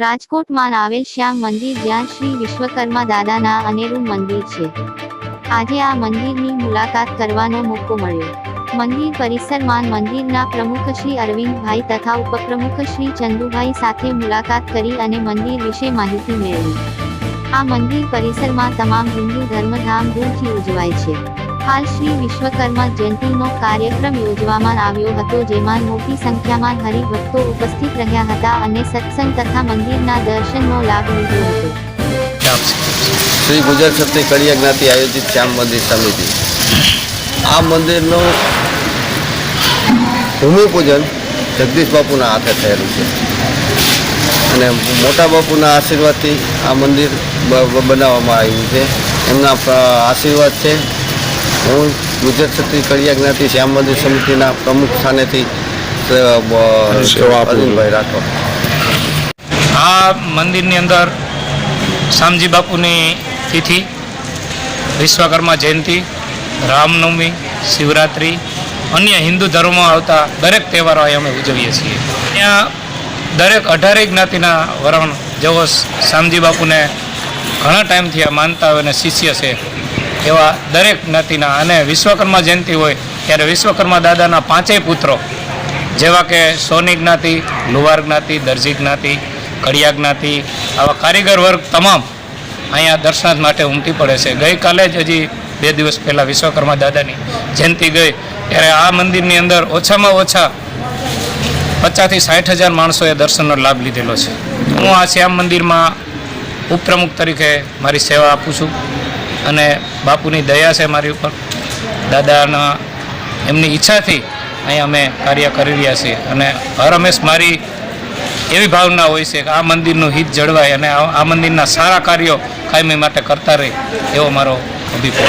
રાજકોટમાં આવેલ શ્યામ મંદિર જ્યાં શ્રી વિશ્વકર્મા દાદાના અનેરું મંદિર છે. આજે આ મંદિરની મુલાકાત કરવાનો મોકો મળ્યો. મંદિર પરિસરમાં મંદિરના પ્રમુખ શ્રી અરવિંદભાઈ તથા ઉપપ્રમુખ શ્રી ચંદુભાઈ સાથે મુલાકાત કરી અને મંદિર વિશે માહિતી મેળવી. આ મંદિર પરિસરમાં તમામ હિન્દુ ધર્મધામ ધૂમથી ઉજવાય છે. હાલ શ્રી વિશ્વકર્મા જયંતિનો કાર્યક્રમ યોજવામાં આવ્યો હતો, જેમાં મોટી સંખ્યામાં હરિભક્તો ઉપસ્થિત રહ્યા હતા અને સત્સંગ તથા મંદિરના દર્શનનો લાભ લીધો હતો. શ્રી ગુજર શક્તિ કડિયા જ્ઞાતિ આયોજિત શ્યામ મંદિર સમિતિ. આ મંદિરનું ભૂમિપૂજન જગદીશ બાપુના હાથે થયેલું છે. અને મોટા બાપુના આશીર્વાદથી આ મંદિર બનાવવામાં આવ્યું છે. એમના આશીર્વાદ છે. હું ગુજરાત ક્ષત્રિય કળિયા જ્ઞાતિ શ્યામ મંદિર સમિતિના પ્રમુખ સ્થાનેથી. અરવિંદભાઈ રાઠોડ. આ મંદિરની અંદર શામજી બાપુની તિથિ વિશ્વકર્મા જયંતિ રામનવમી શિવરાત્રિ અન્ય હિન્દુ ધર્મમાં આવતા દરેક તહેવારો અહીં અમે ઉજવીએ છીએ. ત્યાં દરેક અઢારે જ્ઞાતિના વરણ જેઓ શામજી બાપુને ઘણા ટાઈમથી આ માનતા હોય અને શિષ્ય છે. એવા દરેક જ્ઞાતિના અને વિશ્વકર્મા જયંતિ હોય ત્યારે વિશ્વકર્મા દાદાના પાંચેય પુત્રો, જેવા કે સોની જ્ઞાતિ, લુવાર જ્ઞાતિ, દરજી જ્ઞાતિ, કડિયા જ્ઞાતિ, આવા કારીગર વર્ગ તમામ અહીંયા દર્શનાર્થ માટે ઉમટી પડે છે. ગઈકાલે જ હજી બે દિવસ પહેલાં વિશ્વકર્મા દાદાની જયંતિ ગઈ. ત્યારે આ મંદિરની અંદર ઓછામાં ઓછા પચાસથી સાઠ હજાર માણસોએ દર્શનનો લાભ લીધેલો છે. હું આ શ્યામ મંદિરમાં ઉપપ્રમુખ તરીકે મારી સેવા આપું છું. અને બાપુની દયા છે મારી ઉપર. દાદાના એમની ઈચ્છાથી અહીંયા અમે કાર્ય કરી રહ્યા છીએ. અને હર હંમેશ મારી એવી ભાવના હોય છે કે આ મંદિરનું હિત જળવાય અને આ મંદિરના સારા કાર્યો કાયમી માટે કરતા રહે એવો મારો અભિપ્રાય